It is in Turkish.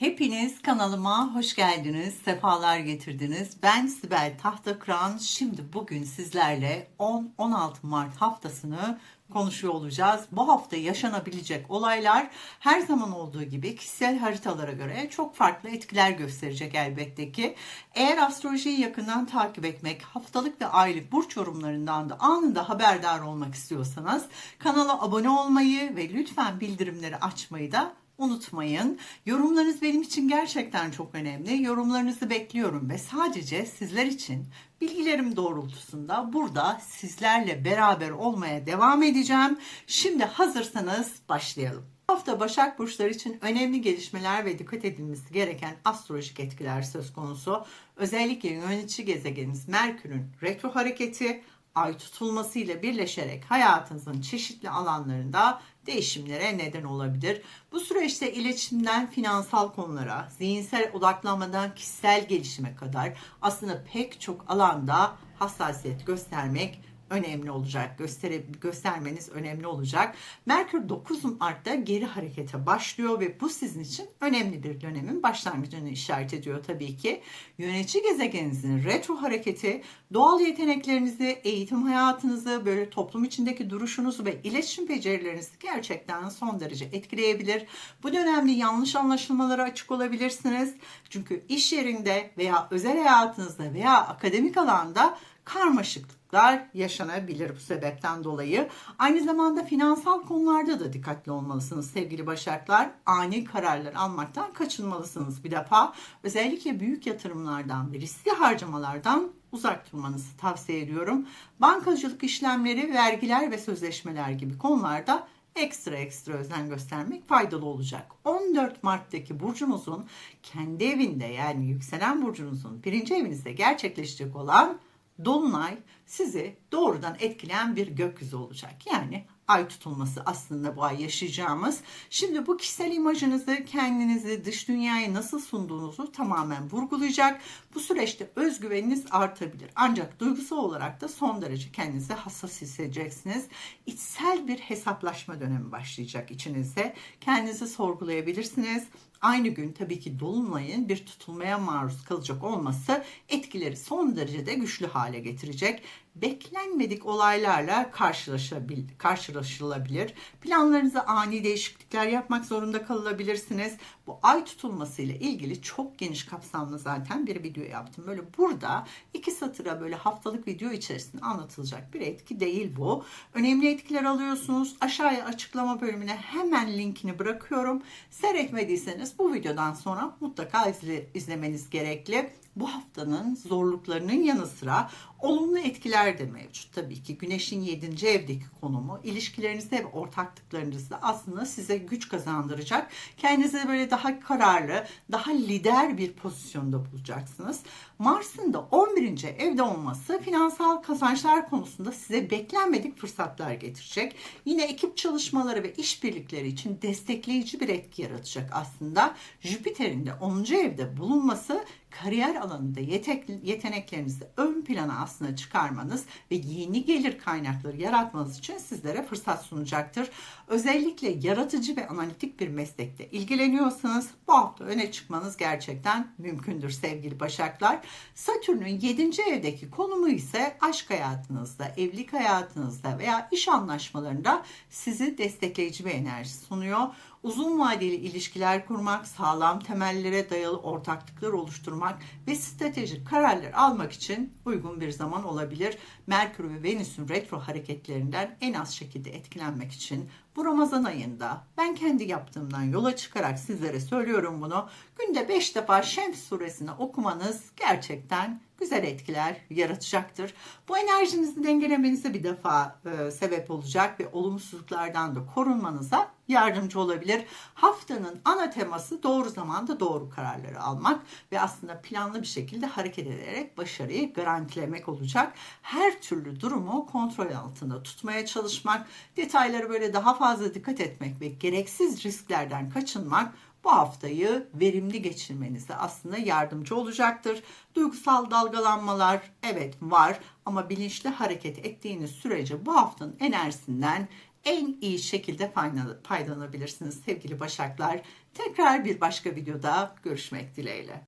Hepiniz kanalıma hoş geldiniz, sefalar getirdiniz. Ben Sibel Tahtakıran. Şimdi bugün sizlerle 10-16 Mart haftasını konuşuyor olacağız. Bu hafta yaşanabilecek olaylar her zaman olduğu gibi kişisel haritalara göre çok farklı etkiler gösterecek elbette ki. Eğer astrolojiyi yakından takip etmek, haftalık ve aylık burç yorumlarından da anında haberdar olmak istiyorsanız kanala abone olmayı ve lütfen bildirimleri açmayı da unutmayın. Yorumlarınız benim için gerçekten çok önemli. Yorumlarınızı bekliyorum ve sadece sizler için bilgilerim doğrultusunda burada sizlerle beraber olmaya devam edeceğim. Şimdi hazırsanız başlayalım. Hafta Başak Burçları için önemli gelişmeler ve dikkat edilmesi gereken astrolojik etkiler söz konusu. Özellikle yönetici gezegeniniz Merkür'ün retro hareketi, ay tutulması ile birleşerek hayatınızın çeşitli alanlarında değişimlere neden olabilir. Bu süreçte iletişimden finansal konulara, zihinsel odaklanmadan kişisel gelişime kadar aslında pek çok alanda hassasiyet göstermek önemli olacak. Göstere, göstermeniz önemli olacak. Merkür 9 Mart'ta geri harekete başlıyor ve bu sizin için önemli bir dönemin başlangıcını işaret ediyor tabii ki. Yönetici gezegeninizin retro hareketi doğal yeteneklerinizi, eğitim hayatınızı, böyle toplum içindeki duruşunuzu ve iletişim becerilerinizi gerçekten son derece etkileyebilir. Bu dönemde yanlış anlaşılmalara açık olabilirsiniz. Çünkü iş yerinde veya özel hayatınızda veya akademik alanda karmaşıklıklar yaşanabilir bu sebepten dolayı. Aynı zamanda finansal konularda da dikkatli olmalısınız sevgili Başaklar. Ani kararlar almaktan kaçınmalısınız bir defa. Özellikle büyük yatırımlardan ve riskli harcamalardan uzak durmanızı tavsiye ediyorum. Bankacılık işlemleri, vergiler ve sözleşmeler gibi konularda ekstra ekstra özen göstermek faydalı olacak. 14 Mart'taki burcunuzun kendi evinde yani yükselen burcunuzun birinci evinizde gerçekleşecek olan Dolunay sizi doğrudan etkileyen bir gökyüzü olacak. Yani ay tutulması aslında bu ay yaşayacağımız. Şimdi bu kişisel imajınızı, kendinizi, dış dünyaya nasıl sunduğunuzu tamamen vurgulayacak. Bu süreçte özgüveniniz artabilir. Ancak duygusal olarak da son derece kendinizi hassas hissedeceksiniz. İçsel bir hesaplaşma dönemi başlayacak içinizde. Kendinizi sorgulayabilirsiniz. Aynı gün tabii ki dolunayın bir tutulmaya maruz kalacak olması etkileri son derecede güçlü hale getirecek beklenmedik olaylarla karşılaşılabilir. Planlarınıza ani değişiklikler yapmak zorunda kalabilirsiniz. Bu ay tutulması ile ilgili çok geniş kapsamlı zaten bir video yaptım. Böyle burada iki satıra böyle haftalık video içerisinde anlatılacak bir etki değil bu. Önemli etkiler alıyorsunuz. Aşağıya açıklama bölümüne hemen linkini bırakıyorum. Seyretmediyseniz bu videodan sonra mutlaka izle, izlemeniz gerekli bu haftanın zorluklarının yanı sıra olumlu etkiler de mevcut. Tabii ki güneşin 7. evdeki konumu ilişkilerinizde ve ortaklıklarınızda aslında size güç kazandıracak. Kendinizi böyle daha kararlı, daha lider bir pozisyonda bulacaksınız. Mars'ın da 11. evde olması finansal kazançlar konusunda size beklenmedik fırsatlar getirecek. Yine ekip çalışmaları ve işbirlikleri için destekleyici bir etki yaratacak aslında. Jüpiter'in de 10. evde bulunması kariyer alanında yeteneklerinizi ön plana aslında çıkarmanız ve yeni gelir kaynakları yaratmanız için sizlere fırsat sunacaktır. Özellikle yaratıcı ve analitik bir meslekte ilgileniyorsanız bu hafta öne çıkmanız gerçekten mümkündür sevgili Başaklar. Satürn'ün 7. evdeki konumu ise aşk hayatınızda, evlilik hayatınızda veya iş anlaşmalarında sizi destekleyici bir enerji sunuyor uzun vadeli ilişkiler kurmak, sağlam temellere dayalı ortaklıklar oluşturmak ve stratejik kararlar almak için uygun bir zaman olabilir. Merkür ve Venüs'ün retro hareketlerinden en az şekilde etkilenmek için bu Ramazan ayında ben kendi yaptığımdan yola çıkarak sizlere söylüyorum bunu. Günde 5 defa Şems suresini okumanız gerçekten güzel etkiler yaratacaktır. Bu enerjinizi dengelemenize bir defa e, sebep olacak ve olumsuzluklardan da korunmanıza yardımcı olabilir. Haftanın ana teması doğru zamanda doğru kararları almak ve aslında planlı bir şekilde hareket ederek başarıyı garantilemek olacak. Her türlü durumu kontrol altında tutmaya çalışmak, detayları böyle daha fazla dikkat etmek ve gereksiz risklerden kaçınmak bu haftayı verimli geçirmenize aslında yardımcı olacaktır. Duygusal dalgalanmalar evet var ama bilinçli hareket ettiğiniz sürece bu haftanın enerjisinden en iyi şekilde faydalanabilirsiniz sevgili Başaklar. Tekrar bir başka videoda görüşmek dileğiyle.